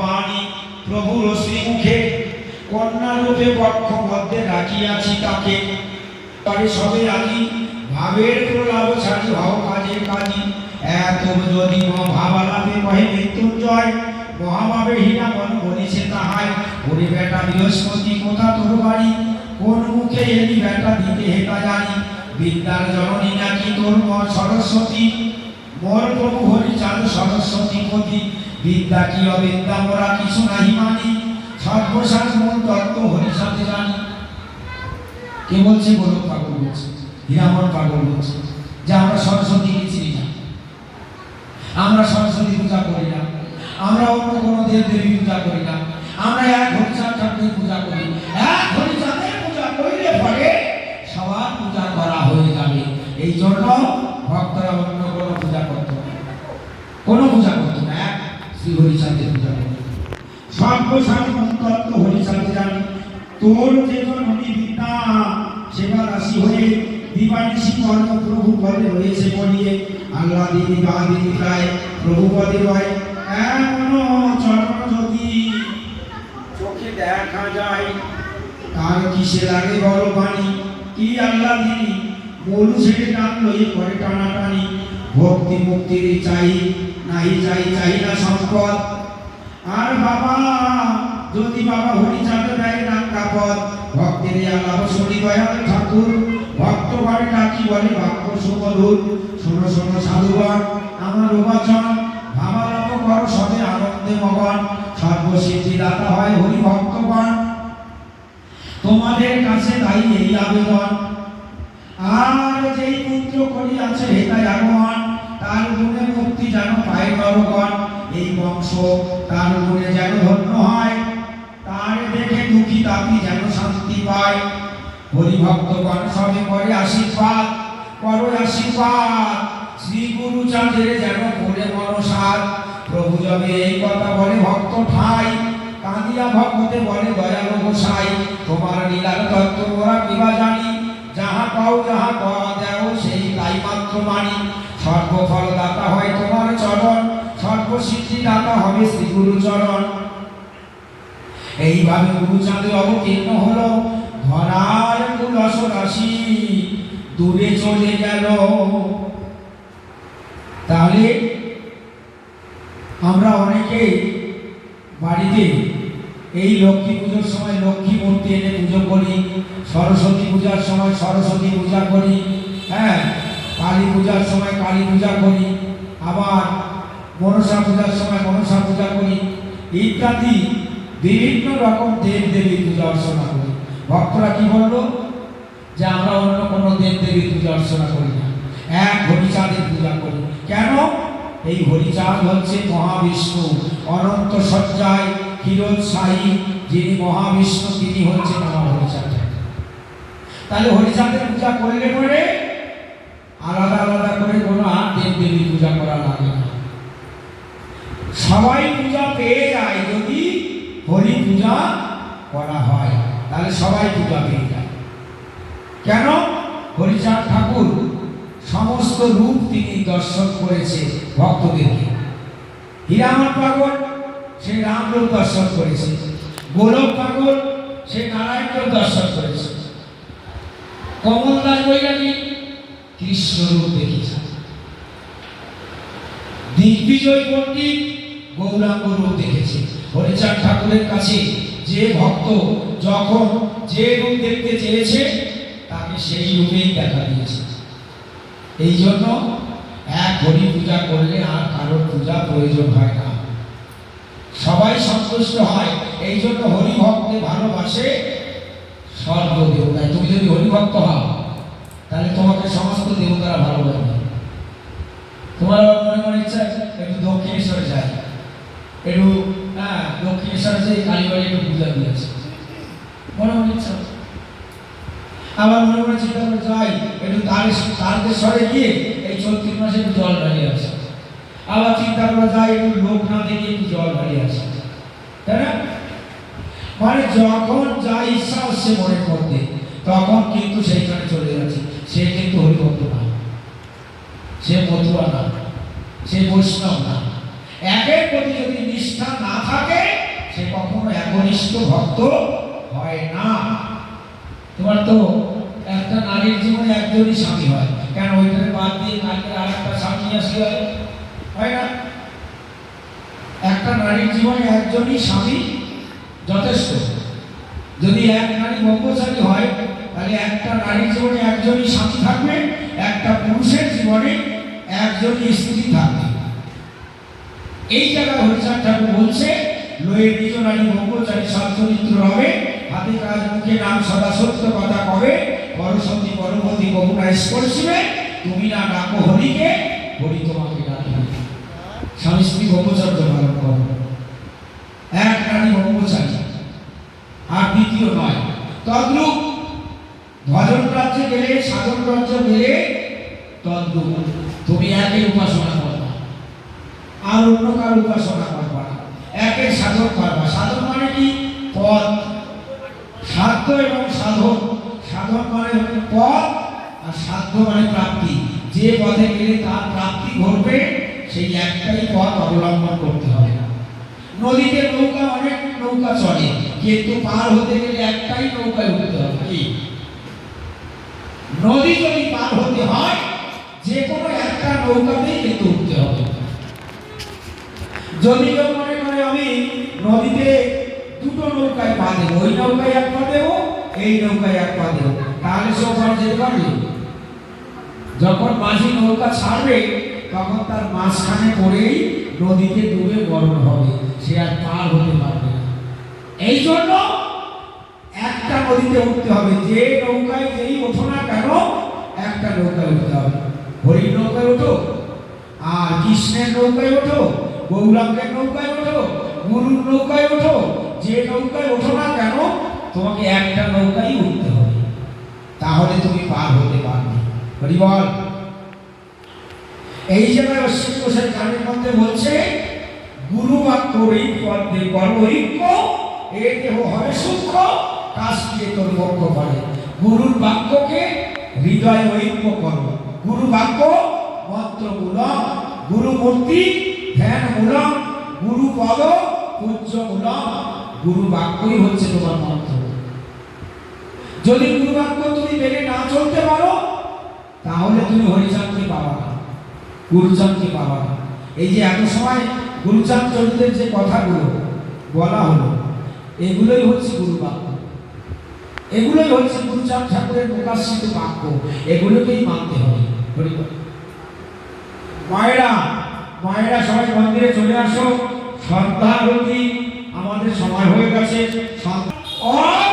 বাণী প্রভুর শ্রীমুখে কন্যা রূপে বক্ষ মধ্যে রাখিয়াছি তাকে। তবে সবে রাখি, ভাবের প্রলাপ ছাড়ি ভাব কাজে। কাজী এত যদি ভাবালাপে কহে মৃত্যুঞ্জয়, মহাভাবে হীনা মন বলিছে তাহাই। ওরে বেটা বৃহস্পতি, কোথা তোর বাড়ি? কোন মুখে এলি বেটা দিতে হেতা জানি। বিদ্যার জননী নাকি তোর মা সরস্বতী? মোর প্রভু হরিচাঁদ সরস্বতী পতি। বিদ্যা কি অবিদ্যা, মোরা কিছু নাহি মানি। সর্বসার মূল তত্ত্ব হরিচাঁদে জানি কে বলছে? গোলক পাগল বলছে, হীরামন পাগল বলছে যে আমরা সরস্বতীকে চিনি না। আমরা সরস্বতী পূজা করি না। আমরা অন্য কোনো দেব দেবী পূজা করি না। আমরা এক হরিচাঁদ ঠাকুরের পূজা করি। এক হরিচাঁদের পূজা করিলে পরে সবার পূজা করা হয়ে যাবে। এই জন্য ভক্তরা অন্য কোনো পূজা করতো না কোনো পূজা করতো না এক শ্রী হরিচাঁদের পূজা করতো সর্বসার তত্ত্ব হরিচাঁদ জানি তোর যে জননী বিদ্যা সেবা রাশি হয়ে দিবানিশি কর্ম প্রভু পদে রয়েছে বলিয়ে আল্লাহ দিদি বা দিদি প্রায় প্রভু পদে রয়। এমন চরণ যদি চোখে দেখা যায়, তার কিসে লাগে বড় বাণী কি আল্লাহ দিদি মরু ছেড়ে টান লইয়ে করে টানাটানি। ভক্তি মুক্তির চাই, নাই চাই চাই না সম্পদ। আর বাবা, যদি বাবা হরিচাঁদ দেয় নাঙ্গা পদ ভক্তের আলাপ শুনি দয়াল ঠাকুর। ভক্ত বাড়ি ডাকি বলে বাক্য সুমধুর। শোনো শোনো, সাধুগণ, আমার উপাচন ভাবালাপ কর সবে আনন্দে মগন। সর্বসিদ্ধি দাতা হয় হরি ভক্তগণ তোমাদের কাছে তাই এই আবেদন। আর যেই পুত্র করিয়াছে হেতাই আগমন, তার গুণে মুক্তি যেন পায় নরগণ। এই বংশ, তার গুণে যেন ধন্য হয়, তার দেখে দুঃখী তাপি যেন শান্তি পায়। হরিভক্তগণ সবে করে আশীর্বাদ, করো আশীর্বাদ। শ্রী গুরু চাঁদের যেন করে মনসার প্রভু যবে এই কথা বলে ভক্ত ঠাই, কাঁদিয়া ভক্তে বলে দয়াল গোসাই। তোমার লীলার তত্ত্ব ওরা কিবা জানি, যাহা পাও যাহা পাওয়া দেও, সেই তাই মাত্র মানি সর্বফল দাতা হয় তোমার চরণ দাতা হবে শ্রী গুরু চরণ এইভাবে গুরুচাঁদে অবতীর্ণ হলো ধরার কুলস রাশি দূরে চলে গেল। তাহলে আমরা অনেকেই বাড়িতে এই লক্ষ্মী পুজোর সময় লক্ষ্মী মূর্তি এনে পুজো করি, সরস্বতী পূজার সময় সরস্বতী পূজা করি হ্যাঁ কালী পূজার সময় কালী পূজা করি মনসা পূজার সময় মনসা পূজা করি, ইত্যাদি বিভিন্ন রকম দেব দেবী পূজা অর্চনা করি। ভক্তরা কি বলল? যে আমরা অন্য কোনো দেব দেবীর পূজা অর্চনা করি না। এক হরিচাঁদের পূজা করি। কেন? এই হরিচাঁদ হচ্ছে মহাবিষ্ণু। অনন্ত সজ্জায় ক্ষীরোৎসাহী যিনি মহাবিষ্ণু, তিনি হচ্ছেন আমার হরিচাঁদ। তাহলে হরিচাঁদের পূজা করলে পরে আলাদা আলাদা করে কোনো আর দেব দেবীর পূজা করা লাগে না। সবাই পূজা পেয়ে যায় যদি হরি পূজা করা হয়। তাহলে সবাই পূজা পেয়ে যায়। কেন? হরিচাঁদ ঠাকুর সমস্ত রূপ তিনি দর্শন করেছে ভক্তদেরকে। হীরামন পাগল? সে রামরূপ দর্শন করেছে। গোলক পাগল? সে নারায়ণ দর্শন করেছে। কমলদাস বৈরাগী কৃষ্ণ রূপ দেখেছে। দিগ্বিজয় পণ্ডিত গৌরাঙ্গ রূপ দেখেছে। হরিচাঁদ ঠাকুরের কাছে যে ভক্ত যখন যে রূপ দেখতে চেয়েছে, তাকে সেই রূপেই দেখা দিয়েছে। এই জন্য এক হরি পূজা করলে আর কারোর পূজা প্রয়োজন হয় না। সবাই সন্তুষ্ট হয় এই জন্য হরি ভক্তে ভালোবাসে সর্বদেবতায় তুমি যদি হরি ভক্ত হও, তাহলে তোমাকে সমস্ত দেবতারা ভালোবাসবে। তোমার মনে মনে ইচ্ছা আছে, একটু দক্ষিণেশ্বরে যাই। একটু হ্যাঁ দক্ষিণেশ্বরে যে কালীবাড়ি একটু পূজা দিয়েছে মনে মনে আবার মনে মনে চিন্তা করে, যাই, একটু তার তারকেশ্বরে গিয়ে এই চৈত্র মাসে একটু জল ঢালিয়ে আসে। আবার চিন্তা করে, যাই, একটু লোকনাথে গিয়ে একটু জল ঢালিয়ে আসে। তাই না? মানে যখন যা ইচ্ছা হচ্ছে মনে করতে তখন কিন্তু সেইখানে চলে যাচ্ছে। সে কিন্তু হরিভক্ত না। সে মতুয়া না। সে বৈষ্ণব না। একের প্রতি যদি নিষ্ঠা না থাকে, সে কখনো একনিষ্ঠ ভক্ত হয় না। তোমার তো একটা নারীর জীবনে একজনই স্বামী হয়। কেন ওইটাকে বাদ দিয়ে কালকে আর একটা স্বামী আসি হয়? না। একটা নারীর জীবনে একজনই স্বামী যথেষ্ট। যদি এক নারী ব্রহ্মচারী হয়, তাহলে একটা নারীর জীবনে একজনই স্বামী থাকবে, একটা পুরুষের জীবনে একজনই স্ত্রী থাকবে। এই জায়গায় হরিচাঁদ ঠাকুর বলছে লয়ে নিজ নারী ব্রহ্মচারী সচ্চরিত্র হবে হাতে কাজ মুখে নাম সদা সত্য কথা কবে পরসতী পরবতী বহুনা স্পর্শিবে, তুমি না ডাকো হরিকে, হরি তোমাকে ডাকবে স্বামী স্ত্রী ব্রহ্মচর্য পালন করো। এক নারী ব্রহ্মচারী আর দ্বিতীয় নয়। তদ্রূপ ভজন রাজ্যে গেলে সাধন রাজ্য গেলে, তদ্রূপ। তুমি একের উপাসনা আর অন্য কার উপাসনা করবা না। একের সাধন করবা সাধন মানে কি? পথ। সাধ্য এবং সাধক। সাধন মানে হচ্ছে পথ আর সাধ্য মানে প্রাপ্তি। যে পথে গেলে তার প্রাপ্তি ঘটবে, সেই একটাই পথ অবলম্বন করতে হবে। নদীতে নৌকা অনেক নৌকা চলে, কিন্তু পার হতে গেলে একটাই নৌকায় উঠতে হবে। কি? নদী যদি পার হতে হয়, যে কোনো একটা নৌকাতেই কিন্তু যদি কেউ মনে করে আমি নদীতে দুটো নৌকায় পা দেবো। ওই নৌকায় এক পা দেবো, এই নৌকায় এক পা দেবো। তাহলে সে ওখানে যেতে পারবে? যখন মাঝি নৌকা ছাড়বে, তখন তার মাঝখানে পড়েই নদীতে ডুবে মরণ হবে। সে আর পার হতে পারবে এই জন্য একটা নদীতে উঠতে হবে। যে নৌকায় যেই ওঠো না কেন, একটা নৌকায় উঠতে হবে। হরির নৌকায় ওঠো, আর কৃষ্ণের নৌকায় ওঠো গৌরাঙ্গের নৌকায় ওঠো গুরুর নৌকায় ওঠো, যে নৌকায় ওঠো না কেন, তোমাকে একটা নৌকায় উঠতে হবে। তাহলে তুমি পার হতে পারবে। হরি বল এই জায়গায় অশ্বিন গোসাই গানের মধ্যে বলছে, গুরু বাক্য এই পদ্মে এ দেহ হবে সূক্ষ্ম, কাজ দিয়ে তোর বক্ষ করে গুরুর বাক্যকে হৃদয় ঐক্য করো। গুরু বাক্য মন্ত্র মূলক গুরু মূর্তি ধ্যান গুরু পদ পূজ্য মূলক গুরু বাক্যই হচ্ছে তোমার মন্ত্র। যদি গুরু বাক্য তুমি মেনে না চলতে পারো, তাহলে তুমি হরিচাঁদকে পাবা না, গুরুচাঁদকে পাবা না। এই যে এত সময় গুরুচাঁদ চরিত্রের যে কথাগুলো বলা হলো, এগুলোই হচ্ছে গুরু বাক্য। এগুলোই হচ্ছে গুরুচাঁদ ঠাকুরের প্রকাশিত বাক্য। এগুলোকেই মানতে হবে। হরি বল। মায়েরা মায়েরা সবাই মন্দিরে চলে আসো। সন্তান আমাদের সময় হয়ে গেছে। সন্তান